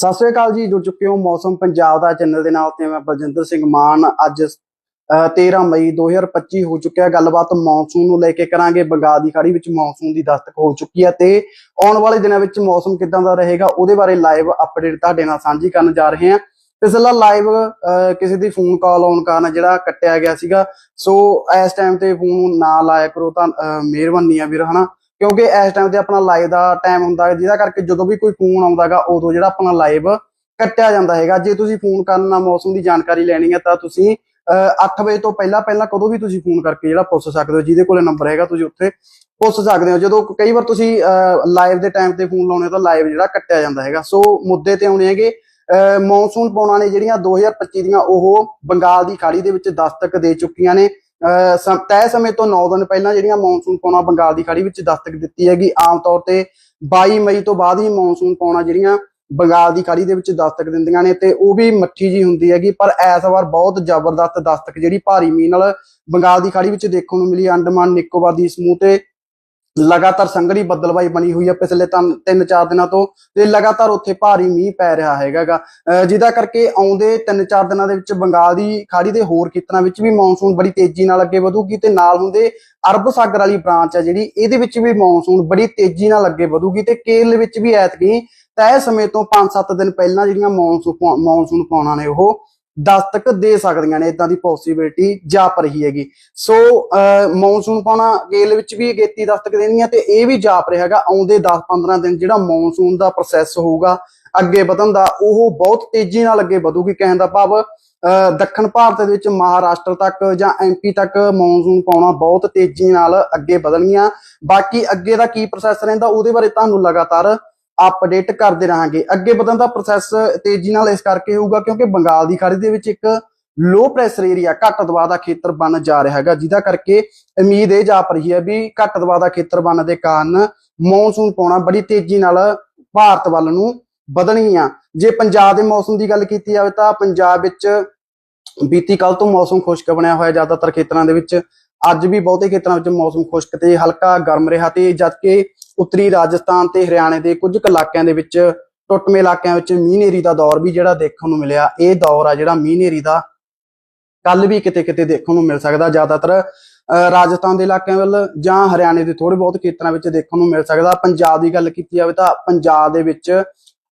ਸਤਿ ਸ੍ਰੀ ਅਕਾਲ ਜੀ ਜੁੜ ਚੁੱਕੇ ਹੋ ਮੌਸਮ ਪੰਜਾਬ ਦਾ ਚੈਨਲ ਦੇ ਨਾਲ ਤੇ ਮੈਂ ਬਲਜਿੰਦਰ ਸਿੰਘ ਮਾਨ। ਅੱਜ ਅਹ, 13 ਮਈ 2025 ਹੋ ਚੁੱਕਿਆ ਗੱਲਬਾਤ ਮੌਨਸੂਨ ਨੂੰ ਲੈ ਕੇ ਕਰਾਂਗੇ। ਬੰਗਾਲ ਦੀ ਖਾੜੀ ਵਿੱਚ ਮੌਨਸੂਨ ਦੀ ਦਸਤਕ ਹੋ ਚੁੱਕੀ ਹੈ ਤੇ ਆਉਣ ਵਾਲੇ ਦਿਨਾਂ ਵਿੱਚ ਮੌਸਮ ਕਿਦਾਂ ਦਾ ਰਹੇਗਾ ਉਹਦੇ ਬਾਰੇ ਲਾਈਵ ਅਪਡੇਟ ਤੁਹਾਡੇ ਨਾਲ ਸਾਂਝੀ ਕਰਨ ਜਾ ਰਹੇ ਹਾਂ। ਪਿਛਲਾ ਲਾਈਵ ਕਿਸੇ ਦੀ ਫੋਨ ਕਾਲ ਆਉਣ ਕਾਰਨ ਜਿਹੜਾ ਕੱਟਿਆ ਗਿਆ ਸੀਗਾ ਸੋ ਇਸ ਟਾਈਮ ਤੇ ਫੋਨ ਨਾ ਲਾਇਆ ਕਰੋ ਤਾਂ ਅਹ, ਮਿਹਰਬਾਨੀ ਆ ਵੀਰ ਹਨਾ? ਕਿਉਂਕਿ ਇਸ ਟਾਈਮ ਤੇ ਆਪਣਾ ਲਾਈਵ ਦਾ ਟਾਈਮ ਹੁੰਦਾ ਜਿਹਦਾ ਕਰਕੇ ਜਦੋਂ ਵੀ ਕੋਈ ਫੋਨ ਆਉਂਦਾਗਾ ਉਦੋਂ ਜਿਹੜਾ ਆਪਣਾ ਲਾਈਵ ਕੱਟਿਆ ਜਾਂਦਾ ਹੈਗਾ। ਜੇ ਤੁਸੀਂ ਫੋਨ ਕਰਨਾ ਮੌਸਮ ਦੀ ਜਾਣਕਾਰੀ ਲੈਣੀ ਹੈ ਤਾਂ ਤੁਸੀਂ 8 ਵਜੇ ਤੋਂ ਪਹਿਲਾਂ ਪਹਿਲਾਂ ਕਦੋਂ ਵੀ ਤੁਸੀਂ ਫੋਨ ਕਰਕੇ ਜਿਹੜਾ ਪੁੱਛ ਸਕਦੇ ਹੋ ਜਿਹਦੇ ਕੋਲੇ ਨੰਬਰ ਹੈਗਾ ਤੁਸੀਂ ਉੱਥੇ ਪੁੱਛ ਸਕਦੇ ਹੋ। ਜਦੋਂ ਕਈ ਵਾਰ ਤੁਸੀਂ ਲਾਈਵ ਦੇ ਟਾਈਮ ਤੇ ਫੋਨ ਲਾਉਣੇ ਤਾਂ ਲਾਈਵ ਜਿਹੜਾ ਕੱਟਿਆ ਜਾਂਦਾ ਹੈਗਾ। ਸੋ ਮੁੱਦੇ ਤੇ ਆਉਣੇ ਹੈਗੇ ਅਹ, ਮੌਨਸੂਨ ਪੌਣਾ ਨੇ ਜਿਹੜੀਆਂ 2025 ਦੀਆਂ ਉਹ ਬੰਗਾਲ ਦੀ ਖਾੜੀ ਦੇ ਵਿੱਚ ਦਸਤਕ ਦੇ ਚੁੱਕੀਆਂ ਨੇ। ਤੈਅ ਸਮੇਂ ਤੋਂ 9 ਦਿਨ ਪਹਿਲਾਂ ਜਿਹੜੀਆਂ ਮੌਨਸੂਨ ਪੌਣਾ ਬੰਗਾਲ ਦੀ ਖਾੜੀ ਵਿੱਚ ਦਸਤਕ ਦਿੱਤੀ ਹੈਗੀ, ਆਮ ਤੌਰ ਤੇ 22 ਮਈ ਤੋਂ ਬਾਅਦ ਹੀ ਮੌਨਸੂਨ ਪੌਣਾ ਜਿਹੜੀਆਂ ਬੰਗਾਲ ਦੀ ਖਾੜੀ ਦੇ ਵਿੱਚ ਦਸਤਕ ਦਿੰਦੀਆਂ ਨੇ ਤੇ ਉਹ ਵੀ ਮੱਠੀ ਜੀ ਹੁੰਦੀ ਹੈਗੀ, ਪਰ ਇਸ ਵਾਰ ਬਹੁਤ ਜ਼ਬਰਦਸਤ ਦਸਤਕ ਜਿਹੜੀ ਭਾਰੀ ਮੀਂਹ ਨਾਲ ਬੰਗਾਲ ਦੀ ਖਾੜੀ ਵਿੱਚ ਦੇਖਣ ਨੂੰ ਮਿਲੀ, ਅੰਡਮਾਨ, ਨਿਕੋਬਾਰ ਦੀ ਸਮੂਹ ਤੇ ਲਗਾਤਾਰ ਸੰਘਣੀ ਬੱਦਲਬਾਈ ਬਣੀ ਹੋਈ ਹੈ ਪਿਛਲੇ 3-4 ਦਿਨਾਂ ਤੋਂ ਤੇ ਲਗਾਤਾਰ ਉੱਥੇ ਭਾਰੀ ਮੀਂਹ ਪੈ ਰਿਹਾ ਹੈਗਾਗਾ। ਜਿਹਦਾ ਕਰਕੇ ਆਉਂਦੇ 3-4 ਦਿਨਾਂ ਦੇ ਵਿੱਚ ਬੰਗਾਲ ਦੀ ਖਾੜੀ ਦੇ ਹੋਰ ਖੇਤਰਾਂ ਵਿੱਚ ਵੀ ਮੌਨਸੂਨ ਬੜੀ ਤੇਜ਼ੀ ਨਾਲ ਅੱਗੇ ਵਧੂਗੀ ਤੇ ਨਾਲ ਹੁੰਦੇ ਅਰਬ ਸਾਗਰ ਵਾਲੀ ਬ੍ਰਾਂਚ ਹੈ ਜਿਹੜੀ, ਇਹਦੇ ਵਿੱਚ ਵੀ ਮੌਨਸੂਨ ਬੜੀ ਤੇਜ਼ੀ ਨਾਲ ਅੱਗੇ ਵਧੂਗੀ ਤੇ ਕੇਰਲ ਵਿੱਚ ਵੀ ਐਤਕੀ ਤੈਅ ਸਮੇਂ ਤੋਂ 5-7 ਦਿਨ ਪਹਿਲਾਂ ਜਿਹੜੀਆਂ ਮੌਨਸੂਨ ਮੌਨਸੂਨ ਪਾਉਣਾ ਨੇ ਉਹ ਦਸਤਕ ਦੇ ਸਕਦੀਆਂ ਨੇ ਇਦਾਂ ਦੀ ਪੋਸਿਬਿਲਿਟੀ ਜਾਪ ਰਹੀ ਹੈਗੀ। ਸੋ ਮੌਨਸੂਨ ਪਾਉਣਾ ਗੇਲ ਵਿੱਚ ਵੀ ਅਗੇਤੀ ਦਸਤਕ ਦੇਣੀ ਹੈ ਤੇ ਇਹ ਵੀ ਜਾਪ ਰਿਹਾ ਹੈਗਾ। ਆਉਂਦੇ 10-15 ਦਿਨ ਜਿਹੜਾ ਮੌਨਸੂਨ ਦਾ ਪ੍ਰੋਸੈਸ ਹੋਊਗਾ, ਅੱਗੇ ਵਧਣ ਦਾ, ਉਹ ਬਹੁਤ ਤੇਜ਼ੀ ਨਾਲ ਅੱਗੇ ਵਧੂਗੀ ਕਹਿਣ ਦਾ ਭਾਵ ਦੱਖਣ ਭਾਰਤ ਦੇ ਵਿੱਚ ਮਹਾਰਾਸ਼ਟਰ ਤੱਕ ਜਾਂ ਐਮਪੀ ਤੱਕ ਮੌਨਸੂਨ ਪਾਉਣਾ ਬਹੁਤ ਤੇਜ਼ੀ ਨਾਲ ਅੱਗੇ ਵਧਣਗੀਆਂ। ਬਾਕੀ ਅੱਗੇ ਦਾ ਕੀ ਪ੍ਰੋਸੈਸ ਰਹਿੰਦਾ, ਉਹਦੇ ਬਾਰੇ ਤੁਹਾਨੂੰ ਲਗਾਤਾਰ ਅਪਡੇਟ ਕਰਦੇ ਰਹਾਂਗੇ। ਅੱਗੇ ਵਧਣ ਦਾ ਪ੍ਰੋਸੈਸ ਤੇਜ਼ੀ ਨਾਲ ਇਸ ਕਰਕੇ ਹੋਊਗਾ ਕਿਉਂਕਿ ਬੰਗਾਲ ਦੀ ਖਾੜੀ ਦੇ ਵਿੱਚ ਇੱਕ ਲੋ ਪ੍ਰੈਸ਼ਰ ਏਰੀਆ ਘੱਟ ਦਬਾਅ ਦਾ ਖੇਤਰ ਬਣ ਜਾ ਰਿਹਾ ਹੈਗਾ, ਜਿਹਦਾ ਕਰਕੇ ਉਮੀਦ ਇਹ ਜਾਪ ਰਹੀ ਹੈ ਵੀ ਘੱਟ ਦਬਾਅ ਦਾ ਖੇਤਰ ਬਣਨ ਦੇ ਕਾਰਨ ਮੌਨਸੂਨ ਪਾਉਣਾ ਬੜੀ ਤੇਜ਼ੀ ਨਾਲ ਭਾਰਤ ਵੱਲ ਨੂੰ ਵਧਣਗੀਆਂ ਜੇ ਪੰਜਾਬ ਦੇ ਮੌਸਮ ਦੀ ਗੱਲ ਕੀਤੀ ਜਾਵੇ ਤਾਂ ਪੰਜਾਬ ਵਿੱਚ ਬੀਤੀ ਕੱਲ ਤੋਂ ਮੌਸਮ ਖੁਸ਼ਕ ਬਣਿਆ ਹੋਇਆ, ਜ਼ਿਆਦਾਤਰ ਖੇਤਰਾਂ ਦੇ ਵਿੱਚ ਅੱਜ ਵੀ ਬਹੁਤੇ ਖੇਤਰਾਂ ਵਿੱਚ ਮੌਸਮ ਖੁਸ਼ਕ ਤੇ ਹਲਕਾ ਗਰਮ ਰਿਹਾ ਤੇ ਜਦਕਿ ਉੱਤਰੀ ਰਾਜਸਥਾਨ ਤੇ ਹਰਿਆਣੇ ਦੇ ਕੁਝ ਕੁ ਇਲਾਕਿਆਂ ਦੇ ਵਿੱਚ ਟੁੱਟਵੇਂ ਇਲਾਕਿਆਂ ਵਿੱਚ ਮੀਂਹ ਦਾ ਦੌਰ ਵੀ ਜਿਹੜਾ ਦੇਖਣ ਨੂੰ ਮਿਲਿਆ। ਇਹ ਦੌਰ ਆ ਜਿਹੜਾ ਮੀਂਹ ਦਾ ਕੱਲ ਵੀ ਕਿਤੇ ਕਿਤੇ ਦੇਖਣ ਨੂੰ ਮਿਲ ਸਕਦਾ। ਜ਼ਿਆਦਾਤਰ ਅਹ, ਰਾਜਸਥਾਨ ਦੇ ਇਲਾਕਿਆਂ ਵੱਲ ਜਾਂ ਹਰਿਆਣੇ ਦੇ ਥੋੜੇ ਬਹੁਤ ਖੇਤਰਾਂ ਵਿੱਚ ਦੇਖਣ ਨੂੰ ਮਿਲ ਸਕਦਾ। ਪੰਜਾਬ ਦੀ ਗੱਲ ਕੀਤੀ ਜਾਵੇ ਤਾਂ ਪੰਜਾਬ ਦੇ ਵਿੱਚ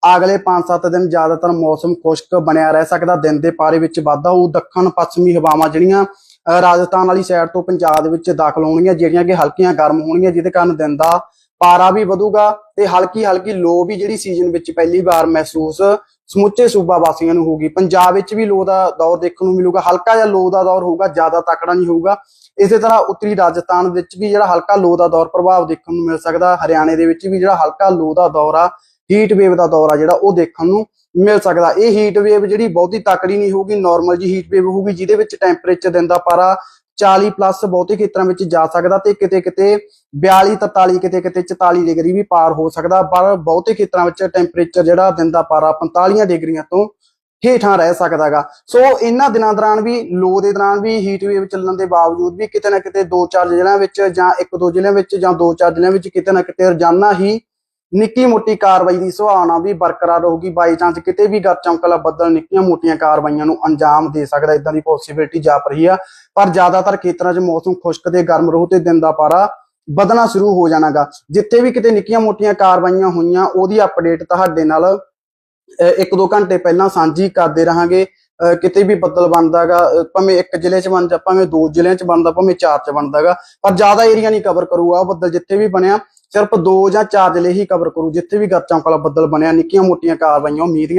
ਅਗਲੇ 5-7 ਦਿਨ ਜ਼ਿਆਦਾਤਰ ਮੌਸਮ ਖੁਸ਼ਕ ਬਣਿਆ ਰਹਿ ਸਕਦਾ। ਦਿਨ ਦੇ ਪਾਰੇ ਵਿੱਚ ਵਾਧਾ ਹੋਊ। ਦੱਖਣ ਪੱਛਮੀ ਹਵਾਵਾਂ ਜਿਹੜੀਆਂ ਰਾਜਸਥਾਨ ਵਾਲੀ ਸਾਈਡ ਤੋਂ ਪੰਜਾਬ ਦੇ ਵਿੱਚ ਦਾਖਲ ਹੋਣਗੀਆਂ ਜਿਹੜੀਆਂ ਕਿ ਹਲਕੀਆਂ ਗਰਮ ਹੋਣਗੀਆਂ ਜਿਹਦੇ ਕਾਰਨ ਦਿਨ ਦਾ ਪਾਰਾ ਵੀ ਵਧੂਗਾ ਤੇ ਹਲਕੀ ਹਲਕੀ ਲੋ ਵੀ ਜਿਹੜੀ ਸੀਜ਼ਨ ਵਿੱਚ ਪਹਿਲੀ ਵਾਰ ਮਹਿਸੂਸ ਸਮੁੱਚੇ ਸੂਬਾ ਵਾਸੀਆਂ ਨੂੰ ਹੋਊਗੀ। ਪੰਜਾਬ ਵਿੱਚ ਵੀ ਲੋ ਦਾ ਦੌਰ ਦੇਖਣ ਨੂੰ ਮਿਲੂਗਾ, ਹਲਕਾ ਜਿਹਾ ਲੋ ਦਾ ਦੌਰ ਹੋਊਗਾ, ਜ਼ਿਆਦਾ ਤਕੜਾ ਨਹੀਂ ਹੋਊਗਾ। ਇਸੇ ਤਰ੍ਹਾਂ ਉੱਤਰੀ ਰਾਜਸਥਾਨ ਵਿੱਚ ਵੀ ਜਿਹੜਾ ਹਲਕਾ ਲੋ ਦਾ ਦੌਰ ਪ੍ਰਭਾਵ ਦੇਖਣ ਨੂੰ ਮਿਲ ਸਕਦਾ, ਹਰਿਆਣੇ ਦੇ ਵਿੱਚ ਵੀ ਜਿਹੜਾ ਹਲਕਾ ਲੋ ਦਾ ਦੌਰ ਆ ਹੀਟ ਵੇਵ ਦਾ ਦੌਰ ਆ ਜਿਹੜਾ, ਉਹ ਦੇਖਣ ਨੂੰ ਮਿਲ ਸਕਦਾ। ਇਹ ਹੀਟ ਵੇਵ ਜਿਹੜੀ ਬਹੁਤੀ ਤਕੜੀ ਨਹੀਂ ਹੋਊਗੀ ਨਾਰਮਲ ਜੀ ਹੀਟ ਵੇਵ ਹੋਊਗੀ, ਜਿਹਦੇ ਵਿੱਚ ਟੈਂਪਰੇਚਰ ਦਿਨ ਦਾ ਪਾਰਾ 40 ਪਲੱਸ ਬਹੁਤੇ ਖੇਤਰਾਂ ਵਿੱਚ ਜਾ ਸਕਦਾ ਤੇ ਕਿਤੇ ਕਿਤੇ 42 43 ਕਿਤੇ ਕਿਤੇ 44 ਡਿਗਰੀ ਵੀ ਪਾਰ ਹੋ ਸਕਦਾ, ਪਰ ਬਹੁਤੇ ਖੇਤਰਾਂ ਵਿੱਚ ਟੈਂਪਰੇਚਰ ਜਿਹੜਾ ਦਿਨ ਦਾ ਪਾਰਾ 45 ਡਿਗਰੀਆਂ ਤੋਂ ਹੇਠਾਂ ਰਹਿ ਸਕਦਾਗਾ। ਸੋ ਇਹਨਾਂ ਦਿਨਾਂ ਦੌਰਾਨ ਵੀ, ਲੋ ਦੇ ਦੌਰਾਨ ਵੀ ਹੀਟ ਵੇਵ ਚੱਲਣ ਦੇ ਬਾਵਜੂਦ ਵੀ ਕਿਤੇ ਨਾ ਕਿਤੇ ਦੋ ਚਾਰ ਜ਼ਿਲ੍ਹਿਆਂ ਵਿੱਚ ਜਾਂ ਇੱਕ ਦੋ ਜ਼ਿਲ੍ਹਿਆਂ ਵਿੱਚ ਜਾਂ ਦੋ ਚਾਰ ਜ਼ਿਲ੍ਹਿਆਂ ਵਿੱਚ ਕਿਤੇ ਨਾ ਕਿਤੇ ਰੋਜ਼ਾਨਾ ਹੀ ਨਿੱਕੀ ਮੋਟੀ ਕਾਰਵਾਈ ਦੀ ਸੁਭਾਵਨਾ ਵੀ ਬਰਕਰਾਰ ਰਹੂਗੀ। ਬਾਈ ਚਾਂਸ ਕਿਤੇ ਵੀ ਗੱਤ ਚਮਕਲਾ ਬੱਦਲ ਨਿੱਕੀਆਂ ਮੋਟੀਆਂ ਕਾਰਵਾਈਆਂ ਨੂੰ ਅੰਜਾਮ ਦੇ ਸਕਦਾ ਇਦਾਂ ਦੀ ਪੋਸਿਬਿਲਿਟੀ ਜਾਪ ਰਹੀ ਆ। ਪਰ ਜ਼ਿਆਦਾਤਰ ਖੇਤਰਾਂ 'ਚ ਮੌਸਮ ਖੁਸ਼ਕ ਤੇ ਗਰਮ ਰਹੂ ਤੇ ਦਿਨ ਦਾ ਪਾਰਾ ਵਧਣਾ ਸ਼ੁਰੂ ਹੋ ਜਾਣਾਗਾ। ਜਿੱਥੇ ਵੀ ਕਿਤੇ ਨਿੱਕੀਆਂ ਮੋਟੀਆਂ ਕਾਰਵਾਈਆਂ ਹੋਈਆਂ, ਉਹਦੀ ਅਪਡੇਟ ਤੁਹਾਡੇ ਨਾਲ, ਅਹ ਇੱਕ ਦੋ ਘੰਟੇ ਪਹਿਲਾਂ ਸਾਂਝੀ ਕਰਦੇ ਰਹਾਂਗੇ। ਅਹ, ਕਿਤੇ ਵੀ ਬੱਦਲ ਬਣਦਾਗਾ ਭਾਵੇਂ ਇੱਕ ਜ਼ਿਲ੍ਹੇ 'ਚ ਬਣ ਜਾ ਭਾਵੇਂ ਦੋ ਜ਼ਿਲ੍ਹਿਆਂ 'ਚ ਬਣਦਾ, ਭਾਵੇਂ ਚਾਰ 'ਚ ਬਣਦਾਗਾ। ਪਰ ਜ਼ਿਆਦਾ ਏਰੀਆ ਨਹੀਂ ਕਵਰ ਕਰੂਗਾ, ਉਹ ਬੱਦਲ ਜਿੱਥੇ ਵੀ ਬਣਿਆ ਸਿਰਫ ਦੋ ਜਾਂ ਚਾਰ ਜ਼ਿਲ੍ਹੇ ਹੀ ਕਵਰ ਕਰੂ, ਜਿੱਥੇ ਵੀ ਗੱਚਾਂ ਵਾਲਾ ਬੱਦਲ ਬਣਿਆ, ਨਿੱਕੀਆਂ ਮੋਟੀਆਂ ਕਾਰਵਾਈਆਂ ਉਮੀਦ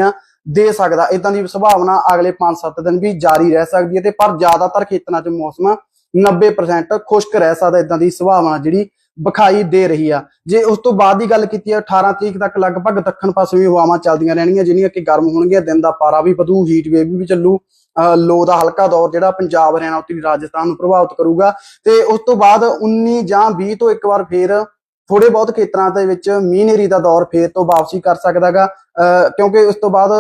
ਦੇ ਸਕਦਾ। ਇਦਾਂ ਦੀ ਸੰਭਾਵਨਾ ਅਗਲੇ 5-7 ਦਿਨ ਵੀ ਜਾਰੀ ਰਹਿ ਸਕਦੀ ਹੈ ਤੇ ਪਰ ਜ਼ਿਆਦਾਤਰ ਖੇਤਰਾਂ 'ਚ ਮੌਸਮ 90% ਖੁਸ਼ਕ ਰਹਿ ਸਕਦਾ ਇਦਾਂ ਦੀ ਸੰਭਾਵਨਾ ਜਿਹੜੀ ਵਿਖਾਈ ਦੇ ਰਹੀ ਆ। ਜੇ ਉਸ ਤੋਂ ਬਾਅਦ ਦੀ ਗੱਲ ਕੀਤੀ ਹੈ 18 ਤਰੀਕ ਤੱਕ ਲਗਭਗ ਦੱਖਣ ਪੱਛਮੀ ਹਵਾਵਾਂ ਚੱਲਦੀਆਂ ਰਹਿਣਗੀਆਂ ਜਿਹੜੀਆਂ ਕਿ ਗਰਮ ਹੋਣਗੀਆਂ, ਦਿਨ ਦਾ ਪਾਰਾ ਵੀ ਵਧੂ ਹੀਟ ਵੇਵ ਵੀ ਚੱਲੂ ਲੋ ਦਾ ਹਲਕਾ ਦੌਰ ਜਿਹੜਾ ਪੰਜਾਬ, ਹਰਿਆਣਾ, ਉੱਤਰੀ ਰਾਜਸਥਾਨ ਨੂੰ ਪ੍ਰਭਾਵਿਤ ਕਰੂਗਾ। ਤੇ ਉਸ ਤੋਂ ਬਾਅਦ 19 ਜਾਂ 20 ਤੋਂ ਇੱਕ ਵਾਰ ਫੇਰ ਥੋੜੇ ਬਹੁਤ ਖੇਤਰਾਂ ਦੇ ਵਿੱਚ ਮੀਂਹ ਨੇਰੀ ਦਾ ਦੌਰ ਫੇਰ ਤੋਂ ਵਾਪਸੀ ਕਰ ਸਕਦਾਗਾ ਕਿਉਂਕਿ ਉਸ ਤੋਂ ਬਾਅਦ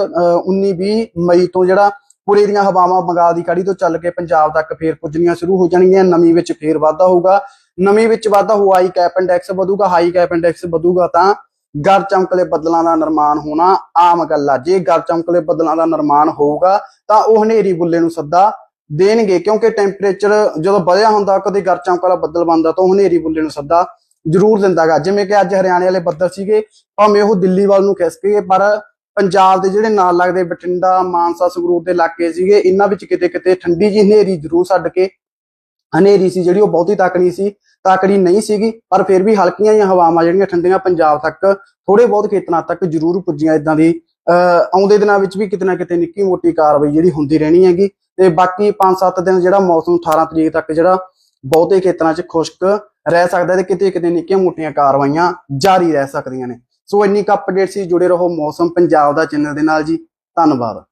19 20 ਮਈ ਤੋਂ ਜਿਹੜਾ ਪੂਰੇ ਦੀਆਂ ਹਵਾਵਾਂ ਬੰਗਾਲ ਦੀ ਖਾੜੀ ਤੋਂ ਚੱਲ ਕੇ ਪੰਜਾਬ ਤੱਕ ਫੇਰ ਪੁੱਜਣੀਆਂ ਸ਼ੁਰੂ ਹੋ ਜਾਣਗੀਆਂ ਨਮੀ ਵਿੱਚ ਫੇਰ ਵਾਧਾ ਹੋਊਗਾ। ਨਮੀ ਵਿੱਚ ਵਾਧਾ ਹੋ ਕੈਪ ਇੰਡੈਕਸ ਵਧੂਗਾ ਹਾਈ ਕੈਪ ਇੰਡੈਕਸ ਵਧੂਗਾ ਤਾਂ ਗਰ ਚਮਕਲੇ ਬੱਦਲਾਂ ਦਾ ਨਿਰਮਾਣ ਹੋਣਾ ਆਮ ਗੱਲ ਆ। ਜੇ ਗਰ ਚਮਕਲੇ ਬੱਦਲਾਂ ਦਾ ਨਿਰਮਾਣ ਹੋਊਗਾ, ਤਾਂ ਉਹ ਹਨੇਰੀ ਬੁੱਲੇ ਨੂੰ ਸੱਦਾ ਦੇਣਗੇ, ਕਿਉਂਕਿ ਟੈਂਪਰੇਚਰ ਜਦੋਂ ਵਧਿਆ ਹੁੰਦਾ, ਕਦੇ ਗਰ ਚਮਕਲਾ ਬੱਦਲ ਬਣਦਾ ਤਾਂ ਉਹ ਹਨੇਰੀ ਬੁੱਲੇ ਨੂੰ ਸੱਦਾ ਜ਼ਰੂਰ ਦਿੰਦਾਗਾ। ਜਿਵੇਂ ਕਿ ਅੱਜ ਹਰਿਆਣੇ ਵਾਲੇ ਬੱਦਲ ਸੀਗੇ, ਭਾਵੇਂ ਉਹ ਦਿੱਲੀ ਵੱਲ ਨੂੰ ਖਿਸਕ ਗਏ, ਪਰ ਪੰਜਾਬ ਦੇ ਜਿਹੜੇ ਨਾਲ ਲੱਗਦੇ ਬਠਿੰਡਾ, ਮਾਨਸਾ, ਸੰਗਰੂਰ ਦੇ ਇਲਾਕੇ ਸੀਗੇ, ਇਹਨਾਂ ਵਿੱਚ ਕਿਤੇ ਕਿਤੇ ਠੰਡੀ ਜੀ ਹਨੇਰੀ ਜ਼ਰੂਰ ਛੱਡ ਕੇ, ਹਨੇਰੀ ਸੀ ਜਿਹੜੀ ਉਹ ਬਹੁਤੀ ਤਕੜੀ ਸੀ ਤਾਕੜੀ ਨਹੀਂ ਸੀਗੀ, ਪਰ ਫਿਰ ਵੀ ਹਲਕੀਆਂ ਜਿਹੀਆਂ ਹਵਾਵਾਂ ਜਿਹੜੀਆਂ ਠੰਡੀਆਂ ਪੰਜਾਬ ਤੱਕ ਥੋੜੇ ਬਹੁਤ ਖੇਤਰਾਂ ਤੱਕ ਜ਼ਰੂਰ ਪੁੱਜੀਆਂ ਇਦਾਂ ਦੀ, ਅਹ ਆਉਂਦੇ ਦਿਨਾਂ ਵਿੱਚ ਵੀ ਕਿਤੇ ਨਾ ਕਿਤੇ ਨਿੱਕੀ ਮੋਟੀ ਕਾਰਵਾਈ ਜਿਹੜੀ ਹੁੰਦੀ ਰਹਿਣੀ ਹੈਗੀ, ਤੇ ਬਾਕੀ 5-7 ਦਿਨ ਜਿਹੜਾ ਮੌਸਮ 18 ਤਰੀਕ ਤੱਕ ਜਿਹੜਾ ਬਹੁਤੇ ਖੇਤਰਾਂ 'ਚ ਖੁਸ਼ਕ ਰਹਿ ਸਕਦਾ ਤੇ ਕਿਤੇ ਕਿਤੇ ਨਿੱਕੀਆਂ ਮੋਟੀਆਂ ਕਾਰਵਾਈਆਂ ਜਾਰੀ ਰਹਿ ਸਕਦੀਆਂ ਨੇ। ਸੋ ਇੰਨੀ ਕੁ ਅਪਡੇਟ ਸੀ, ਜੁੜੇ ਰਹੋ ਮੌਸਮ ਪੰਜਾਬ ਦਾ ਚੈਨਲ ਦੇ ਨਾਲ ਜੀ। ਧੰਨਵਾਦ।